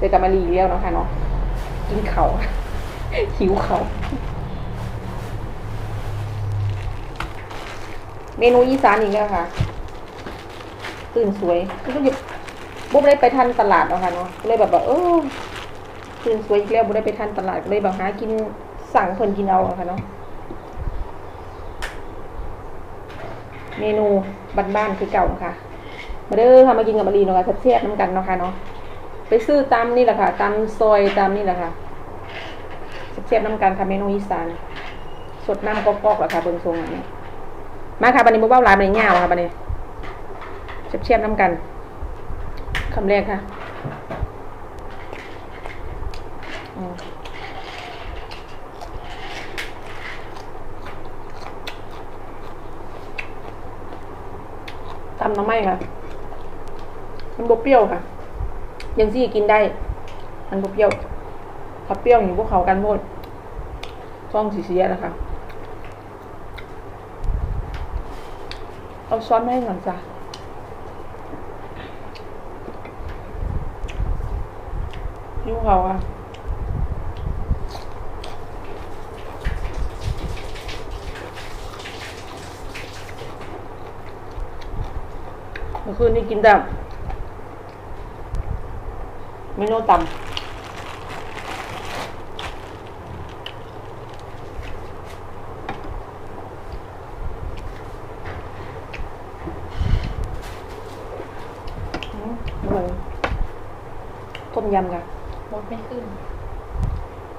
เจอกับมารีอีกแล้วเนาะค่ะเนาะกินเขาหิวเขาเมนูอีสานอีกแล้วค่ะ ตื่นสวยก็หยุดบุ๊บได้ไปทันตลาดเนาะค่ะเนาะก็เลยแบบว่าเออตื่นสวยอีกแล้วบุ๊ได้ไปทันตลาดก็เลยแบบหากินสั่งคนกินเอาค่ะเนาะเมนูบ้านๆคือเก่าค่ะ มาเด้อค่ะมากินกับมารีเนาะค่ะแซ่บๆน้ำกันเนาะค่ะเนาะ ไปซื้อตามนี่แหละค่ะตามซอยตามนี่แหละค่ะแซ่บน้ำกันค่ะเมนูอีสานสดน้ำกอกๆแหละค่ะเบิ่งทรงอันนี้มาค่ะบันนี้บ่เบ้าลายบันนี้ยาค่ะบันนี้แซ่บน้ำกันคำแรกค่ะตำน้ำไม้ค่ะมันบเปรี้ยวค่ะ ยังซี่กินได้ มันบเปรี้ยว ถ้าเปรี้ยวอยู่พวกเขากันหมดซ่องสีเสียนะคะเอาช้อนมาให้หน่อยจ้ะยิ้วเขาอะเมื่อคืนนี้กินแต่ เมนูต่ำอืมอร่อยต้มยำค่ะรสไม่ขึ้น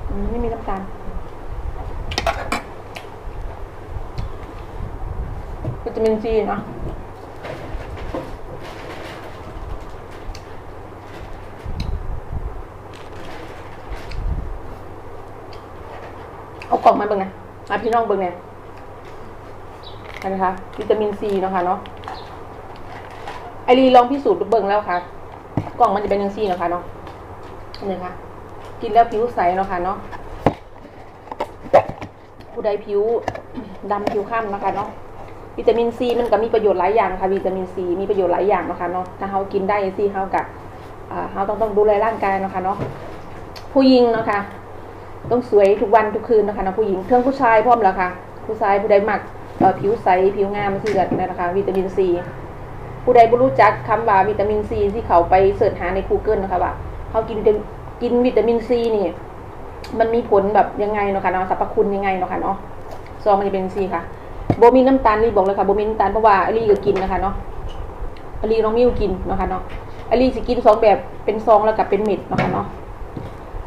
อืมไม่มีน้ำตาล วิตามินซีเนาะ เอกล่องมาเบิ่งไงมาพี่น้องเบิ่งไงเห็นไหมคะวิตามินซีเนาะคะเนาะไอรีลองพิสูจน์ดูเบิ่งแล้วค่ะ กล่องมันจะเป็นยังซีเนาะคะเนาะนี่ค่ะ กินแล้วผิวใสเนาะค่ะเนาะผู้ใดผิวดำผิวข้ามนะคะเนาะวิตามินซีมันก็มีประโยชน์หลายอย่างค่ะ วิตามินซีมีประโยชน์หลายอย่างเนาะคะเนาะถ้าเขากินได้ซีเขากับเขาต้องต้องดูแลร่างกายเนาะคะเนาะผู้หญิงเนาะค่ะ ต้องสวยทุกวันทุกคืนนะคะนะผู้หญิงเครื่องผู้ชายพร้อมแล้วค่ะ ผู้ชายผู้ใดหมักผิวใสผิวงามมันคือกันนะคะ วิตามินซีผู้ใดบ่รู้จักคำว่าวิตามินซีที่เขาไปเสิร์ชหาใน Google นะคะว่าเขากินกินวิตามินซีนี่ มันมีผลแบบยังไงเนาะค่ะเนาะสรรพคุณยังไงเนาะค่ะเนาะซองมันจะเป็นซีค่ะโบมีน้ำตาลรีบอกเลยค่ะโบมีน้ำตาลเพราะว่าอลีก็กินนะคะเนาะอลีน้องมิวกินเนาะค่ะเนาะอลีจะกินสองแบบเป็นซองแล้วกับเป็นเม็ดเนาะค่ะเนาะ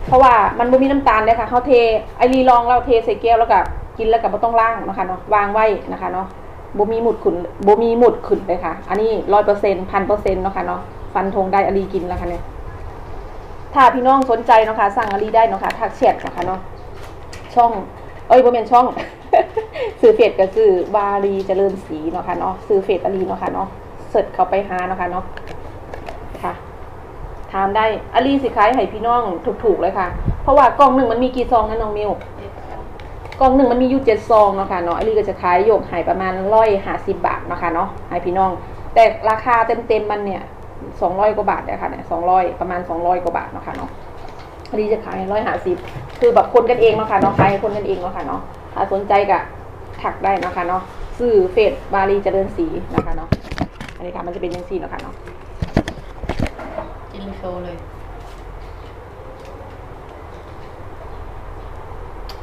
เพราะว่ามันบ่มีน้ำตาลเลยค่ะเขาเทไอรีลองเราเทใส่แก้วแล้วก็กินแล้วก็บ่ต้องล้างนะคะเนาะวางไว้นะคะเนาะบ่มีหมุดขุนบ่มีหมุดขุนเลยค่ะ อันนี้ร้อยเปอร์เซ็นต์พันเปอร์เซ็นต์เนาะค่ะเนาะฟันธงได้อลีกินแล้วค่ะเนี่ยถ้าพี่น้องสนใจเนาะค่ะสั่งอลีได้เนาะค่ะทักแชทเนาะค่ะเนาะช่อง เอ้ยบ่แม่นช่องซื้อเฟซก็คือวารีเจริญศรีเนาะค่ะเนาะซื้อเฟซอลีเนาะค่ะเนาะเสิร์ชเข้าไปหาเนาะค่ะเนาะ ถามได้อลีสิขายให้พี่น้องถูกๆเลยค่ะ เพราะว่ากล่องหนึ่งมันมีกี่ซองนะน้องมิวกล่องหนึ่งมันมีอยู่เจ็ดซองเนาะค่ะเนาะอลีก็จะขายโยกหายประมาณร้อยห้าสิบบาทเนาะค่ะเนาะให้พี่น้อง แต่ราคาเต็มๆมันเนี่ยสองร้อยกว่าบาทเนี่ยค่ะเนี่ยสองร้อยประมาณสองร้อยกว่าบาทเนาะค่ะเนาะอลีจะขายร้อยห้าสิบคือแบบคนกันเองเนาะค่ะเนาะขายให้คนกันเองเนาะค่ะเนาะถ้าสนใจก็ถักได้เนาะค่ะเนาะซื้อเฟซบารีเจริญศรีนะคะเนาะอันนี้ค่ะมันจะเป็นยังซี่เนาะค่ะเนาะ กินโชว์เลย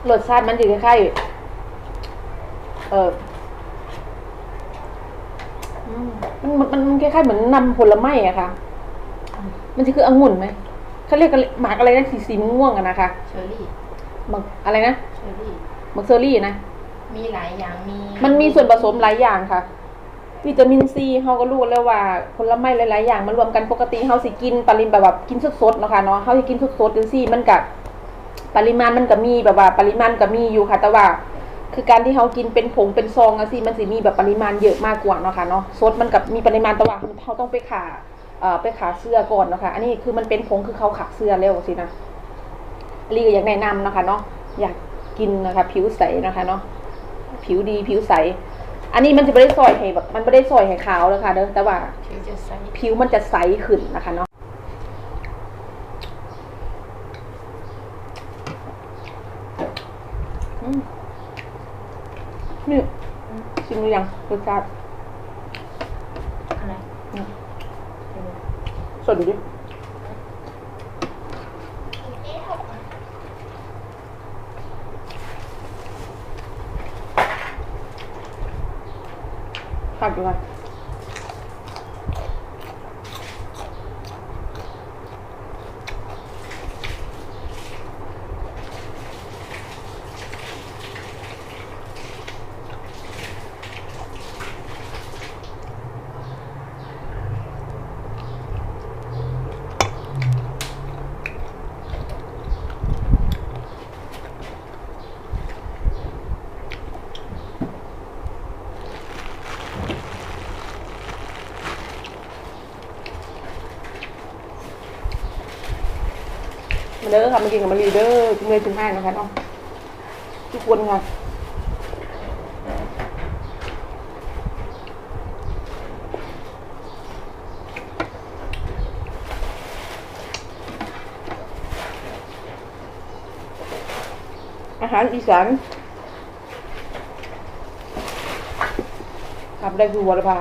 รสชาติมันจะคล้ายๆเอออืมมันมันมันคล้ายๆเหมือนนำผลไม้อะค่ะ มันจะคือองุ่นไหมเขาเรียกกันหมากอะไรนะสีสีม่วงๆอะนะคะเชอรี่หมากอะไรนะเชอรี่หมากเซอรี่นะ มีหลายอย่างมี มันมีส่วนผสมหลายอย่างค่ะ วิตามินซีเขาก็รู้แล้วว่าผลไม้หลายๆอย่างมันรวมกันปกติเขาสิกินปริมาณแบบแบบกินสดๆเนาะค่ะเนาะเขาสิกินสดๆจังซี่มันกับปริมาณมันก็มีแบบว่าปริมาณก็มีอยู่ค่ะ แต่ว่าคือการที่เขากินเป็นผงเป็นซองอะสิมันสิมีแบบปริมาณเยอะมากกว่าเนาะค่ะเนาะสดมันกับมีปริมาณแต่ว่าเขาต้องไปขาเอ่อไปขาเสื้อก่อนเนาะค่ะอันนี้คือมันเป็นผงคือเขาขาเสื้อแล้วสินะลีก็อยากแนะนำนะคะเนาะอยากกินนะคะ ผิวใสนะคะเนาะผิวดีผิวใส อันนี้มันจะไม่ได้ซอยให้แบบมันไม่ได้ซอยให้ขาวเลยค่ะเด้อแต่ว่าผิวมันจะใสขึ้นนะคะเนาะนี่ชิมหรือยังรสชาติอะไรสดดูดิ ก เด้อค่ะมากินกับมารีเดอร์ทุกเมื่อทุกห้างนะคะเนาะทุกคนค่ะอาหารอีสานทำได้คือวรภา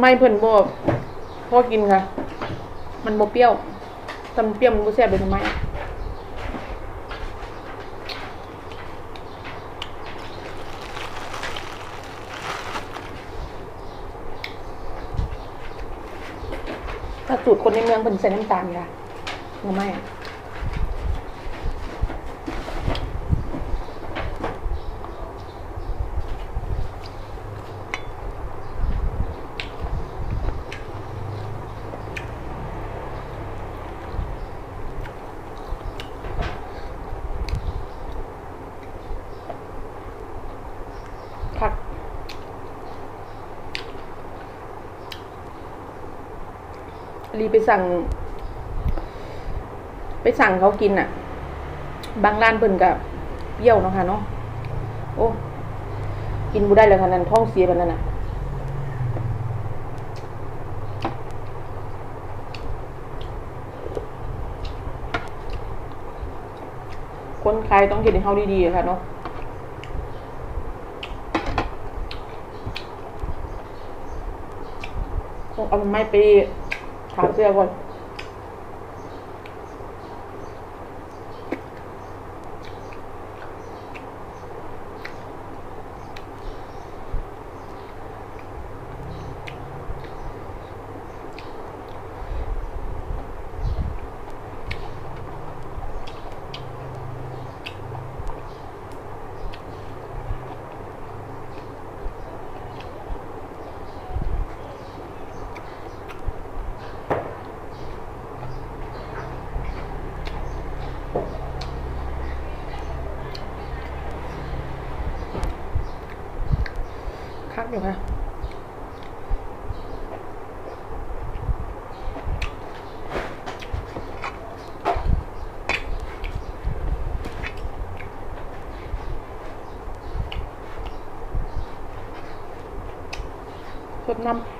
ไม่เพิ่นบ่พอกินค่ะ มันบ่เปรี้ยวทำเปรี้ยวมันบ่แซ่บเลยทำไมถ้าสูตรคนในเมืองเป็นใส่น้ำตาลค่ะทำไม ไปสั่ง ไปสั่งเขากินอะ บางร้านเพิ่นกับเปรี้ยวเนาะค่ะเนาะโอ้กินบ่ได้เลยค่ะนั่นท้องเสียแบบนั้นน่ะคนขายต้องกินให้เขาดีๆค่ะเนาะคงเอาไม้ไป ถาม được ha Phút 5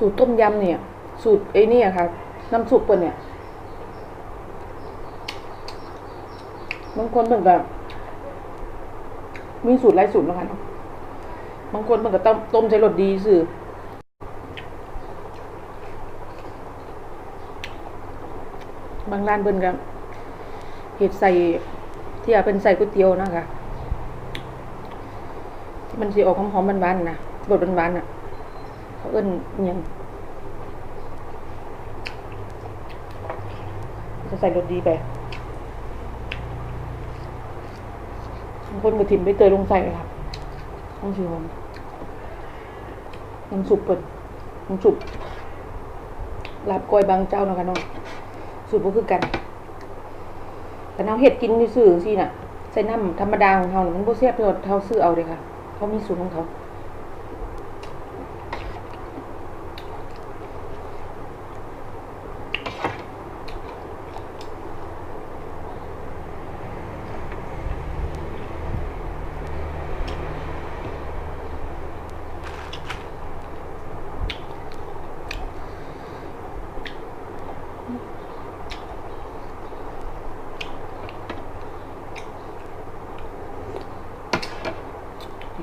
สูตรต้มยำเนี่ย สูตรไอ้นี่ค่ะ น้ำซุปเปิ้ลเนี่ยบางคนเหมือนกับมีสูตรหลายสูตรนะคะเนาะบางคนเหมือนกับต้มต้มใช้รสดีสื่อบางร้านเปิ้นกับเห็ดใส่ที่เอาเป็นใส่ก๋วยเตี๋ยวนะคะที่มันสีออกหอมๆหวานๆนะบดหวานๆน่ะ เขาเอิ้นยังจะใส่รสดีไปบางคนก็ทิมไปเตยลงใส่เลยครับต้องสีหอมน้ำซุปเปิดน้ำซุปลาบก้อยบางเจ้าเนาะคะน้องสูตรก็คือกันแต่เราเห็ดกินในสื่อสิน่ะ ใส่น้ำธรรมดาของเขาน่ะมันบ่แซ่บเท่าเท่าซื้อเอาเลยค่ะ เขามีสูตรของเขา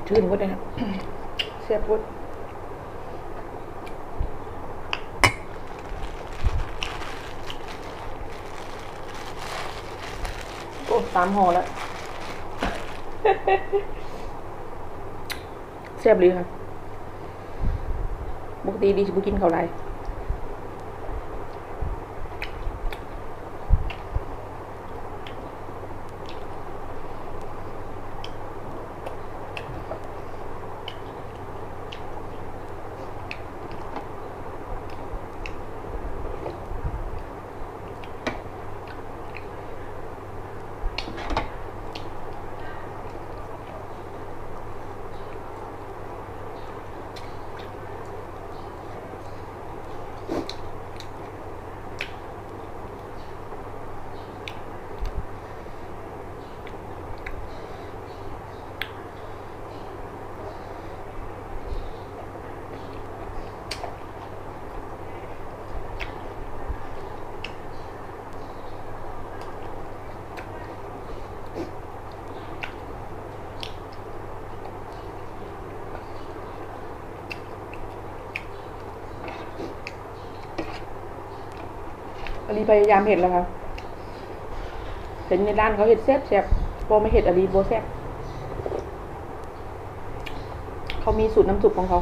อีกทื่นก็ได้นะเสียบพุดโอ้สามห่อแล้วเสียบเลยค่ะปกติดีจะบุกินเขาวไร อลีพยายามเห็ดแล้วค่ะเห็นในร้านเขาเห็ดแซ่บแซ่บพอไม่เห็ดอลีโบแซ่บเขามีสูตรน้ำซุปของเขา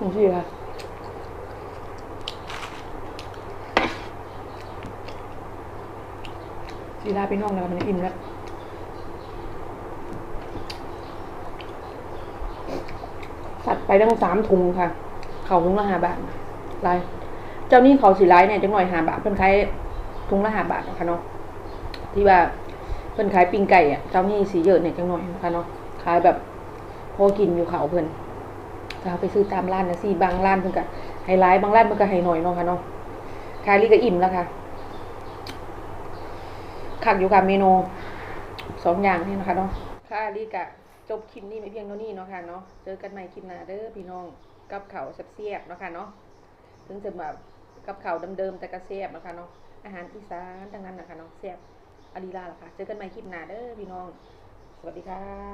หนูสิค่ะสีลาไปนองแล้วมันอิ่มแล้วสัตว์ไปตั้งสามถุงค่ะ เขาถุงละห้าบาทลายเจ้านี่เขาสีลายเนี่ยจังหน่อยห้าบาทเพิ่นขายถุงละห้าบาทนะคะเนาะที่ว่าเพิ่นขายปิงไก่อะเจ้านี่สีเยอะเนี่ยจังหน่อยนะคะเนาะขายแบบพอกินอยู่เขาเพิ่น จะเอาไปซื้อตามร้านนะสิบางร้านเพิ่นก็ให้หลายบางร้านเพิ่นก็ให้หน่อยเนาะค่ะเนาะขายลีก็อิ่มแล้วค่ะคักอยู่ค่ะเมนูสองอย่างนี่นะคะเนาะค่ะลีกะจบคลิปนี้ไม่เพียงเท่านี้เนาะค่ะเนาะเจอกันใหม่คลิปหน้าเด้อพี่น้องกับเขาวแซ่บๆเนาะค่ะเนาะถึงจะแบบกับเขาเดิมๆแต่ก็แซ่บเนาะค่ะเนาะอาหารอีสานทั้งนั้นนะคะเนาะแซ่บอาลีลาล่ะค่ะ เจอกันใหม่คลิปหน้าเด้อพี่น้อง สวัสดีค่ะ